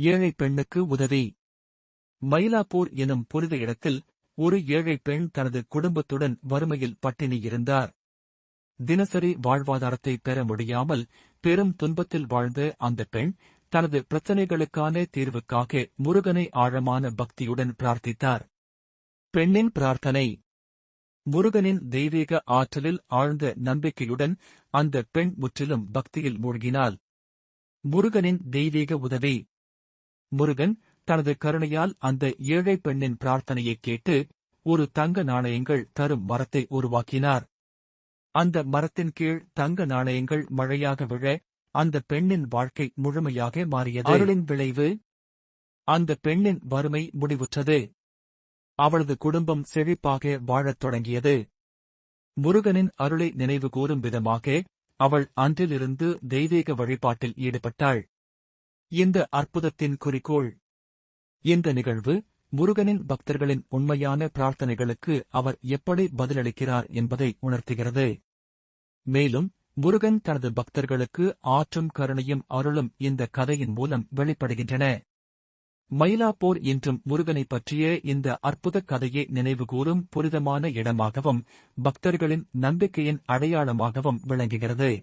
ஏழை பெண்ணுக்கு உதவி. மயிலாப்பூர் எனும் புனித இடத்தில் ஒரு ஏழை பெண் தனது குடும்பத்துடன் வறுமையில் பட்டினி இருந்தார். தினசரி வாழ்வாதாரத்தை பெற முடியாமல் பெரும் துன்பத்தில் வாழ்ந்த அந்த பெண் தனது பிரச்சனைகளுக்கான தீர்வுக்காக முருகனை ஆழமான பக்தியுடன் பிரார்த்தித்தார். பெண்ணின் பிரார்த்தனை. முருகனின் தெய்வீக ஆற்றலில் ஆழ்ந்த நம்பிக்கையுடன் அந்த பெண் முற்றிலும் பக்தியில் மூழ்கினாள். முருகனின் தெய்வீக உதவி. முருகன் தனது கருணையால் அந்த ஏழை பெண்ணின் பிரார்த்தனையை கேட்டு ஒரு தங்க நாணயங்கள் தரும் மரத்தை உருவாக்கினார். அந்த மரத்தின் கீழ் தங்க நாணயங்கள் மழையாக விழ அந்த பெண்ணின் வாழ்க்கை முழுமையாக மாறியது. அருளின் விளைவு? அந்த பெண்ணின் வறுமை முடிவுற்றது. அவளது குடும்பம் செழிப்பாக வாழத் தொடங்கியது. முருகனின் அருளை நினைவு கூறும் விதமாக அவள் அன்றிலிருந்து தெய்வீக வழிபாட்டில் ஈடுபட்டாள். இந்த அற்புதத்தின் குறிக்கோள். இந்த நிகழ்வு முருகனின் பக்தர்களின் உண்மையான பிரார்த்தனைகளுக்கு அவர் எப்படி பதிலளிக்கிறார் என்பதை உணர்த்துகிறது. மேலும் முருகன் தனது பக்தர்களுக்கு ஆற்றும் கருணையும் அருளும் இந்த கதையின் மூலம் வெளிப்படுகின்றன. மயிலாப்பூர் இன்றும் முருகனைப் பற்றிய இந்த அற்புத கதையை நினைவுகூரும் புனிதமான இடமாகவும் பக்தர்களின் நம்பிக்கையின் அடையாளமாகவும் விளங்குகிறது.